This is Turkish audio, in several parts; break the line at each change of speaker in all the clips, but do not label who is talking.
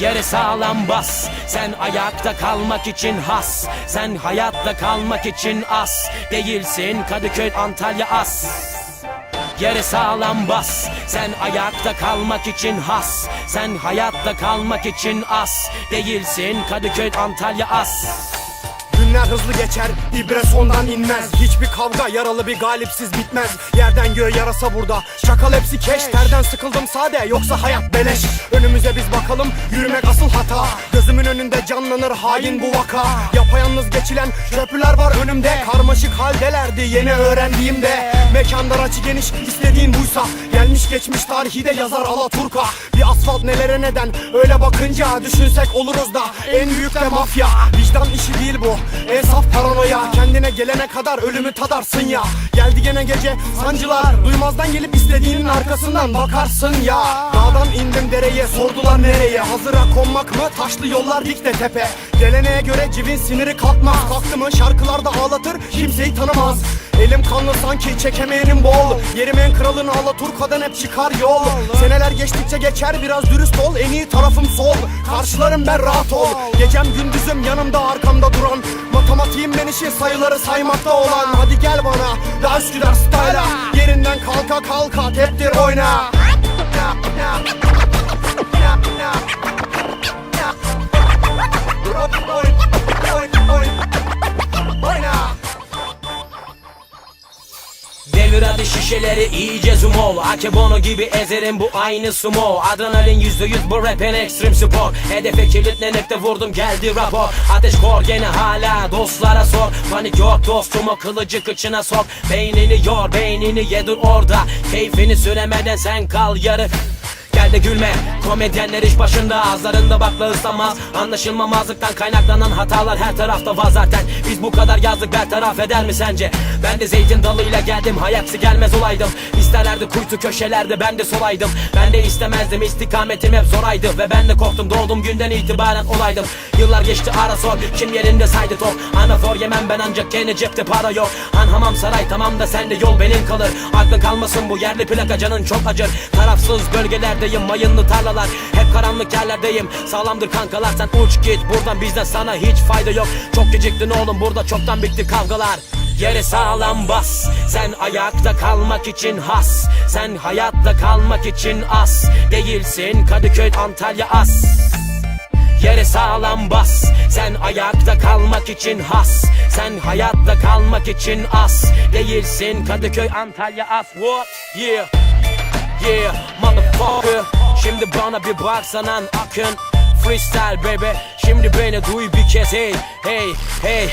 Yere sağlam bas. Sen ayakta kalmak için has. Sen hayatta kalmak için as. Değilsin Kadıköy Antalya as. Yere sağlam bas. Sen ayakta kalmak için has. Sen hayatta kalmak için as. Değilsin Kadıköy Antalya as
Günler hızlı geçer, ibre sondan inmez. Hiçbir kavga yaralı bir galipsiz bitmez. Yerden göğe yarasa burada, şakal hepsi keş Terden sıkıldım sade, yoksa hayat beleş. Önümüze biz bakalım, yürümek asıl hata Gözümün önünde canlanır hain bu vaka. Yapayalnız geçilen köprüler var önümde. Karmaşık haldelerdi yeni öğrendiğimde. Mekanlar açı geniş, istediğin buysa. Gelmiş geçmiş tarihi de yazar Alaturka. Bir asfalt nelere neden, öyle bakınca Düşünsek oluruz da, en büyük de mafya. Vicdan işi değil bu, en saf paranoya. Kendine gelene kadar ölümü tadarsın ya. Geldi gene gece sancılar Duymazdan gelip istediğinin arkasından bakarsın ya. Dağdan indim dereye sordular nereye? Hazıra konmak mı taşlı yollar dik de tepe. Geleneğe göre civin siniri kalkmaz. Kalktı mı şarkılarda ağlatır kimseyi tanımaz. Elim kanlı sanki çekemeyenim bol. Yerim en kralını Alaturka'dan hep çıkar yol. Seneler geçtikçe geçer biraz dürüst ol. En iyi tarafım sol. Karşılarım ben rahat ol. Gecem gündüzüm yanımda arkamda duran. Matematiğim ben işi sayıları saymakta olan. Hadi gel bana daha Üsküdar style'a Yerinden kalka kalka teptir Oyna
şişeleri iyice zoom ol. Akebono gibi ezerim bu aynı sumo. Adrenalin yüzde yüz bu rapin ekstrem spor. Hedefe kilitlenip de vurdum geldi rapor. Ateş kor gene hala dostlara sor. Panik yok dostum o kılıcı kıçına sok. Beynini yor beynini yedir orada. Keyfini süremeden sen kal yarı de gülme. Komedyenler iş başında. Ağızlarında bakla ıslanmaz. Anlaşılmamazlıktan kaynaklanan hatalar her tarafta var zaten. Biz bu kadar yazdık bertaraf eder mi sence? Ben de zeytin dalıyla geldim. Hayaksi gelmez olaydım. İsterlerdi kuytu köşelerde ben de solaydım. Ben de istemezdim. İstikametim hep zoraydı. Ve ben de korktum. Doğduğum günden itibaren olaydım. Yıllar geçti. Ara sor. Kim yerinde saydı top? Anafor yemem ben ancak gene cepte para yok. Han hamam saray tamam da sende yol benim kalır. Aklın kalmasın bu yerli plaka. Canın çok acır. Tarafsız bölgelerdeyim mayınlı tarlalar. Hep karanlık yerlerdeyim. Sağlamdır kankalar. Sen uç git. Buradan bizden sana hiç fayda yok. Çok geciktin oğlum. Burada çoktan bitti kavgalar. Yere sağlam bas. Sen ayakta kalmak için has. Sen hayatta kalmak için as. Değilsin Kadıköy Antalya as. Yere sağlam bas. Sen ayakta kalmak için has. Sen hayatta kalmak için as. Değilsin Kadıköy Antalya as. What? Yeah. Yeah. Motherfucker Şimdi bana bir baksanan akın Freestyle baby. Şimdi beni duy bir kez hey hey hey.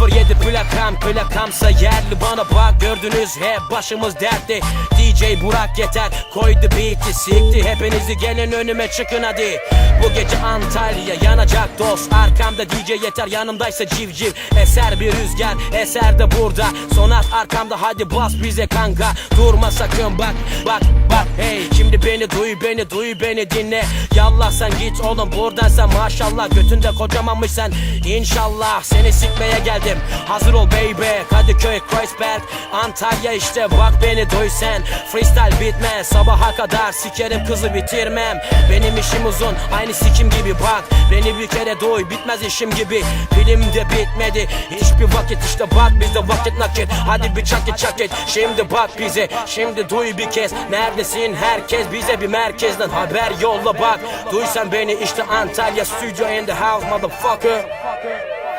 07 plakam plakamsa yerli. Bana bak gördünüz hep başımız dertte. DJ Burak yeter koydu beat'i sikti. Hepinizi gelin önüme çıkın hadi. Bu gece Antalya yanacak dost. Arkamda DJ yeter yanımdaysa civciv Eser bir rüzgar eser de burada. Sonat arkamda hadi bas bize kanka. Durma sakın bak bak bak hey. Şimdi beni duy beni duy beni dinle. Yallah sen git oğlum buradan sen maşallah Götünde kocamanmış sen. İnşallah seni sikmeye geldim. Hazır ol baby Kadıköy Kreuzberg Antalya işte. Bak beni duy sen. Freestyle bitmez sabaha kadar Sikerim kızı bitirmem. Benim işim uzun aynı sikim gibi bak. Beni bir kere duy bitmez işim gibi. Pilim de bitmedi hiçbir vakit işte. Bak bizde vakit nakit. Hadi bir çakit çakit şimdi bak bize Şimdi duy bir kez. Neredesin? Herkes bize bir merkezden haber yolla bak. Duy sen beni işte Antalya Studio in the house motherfucker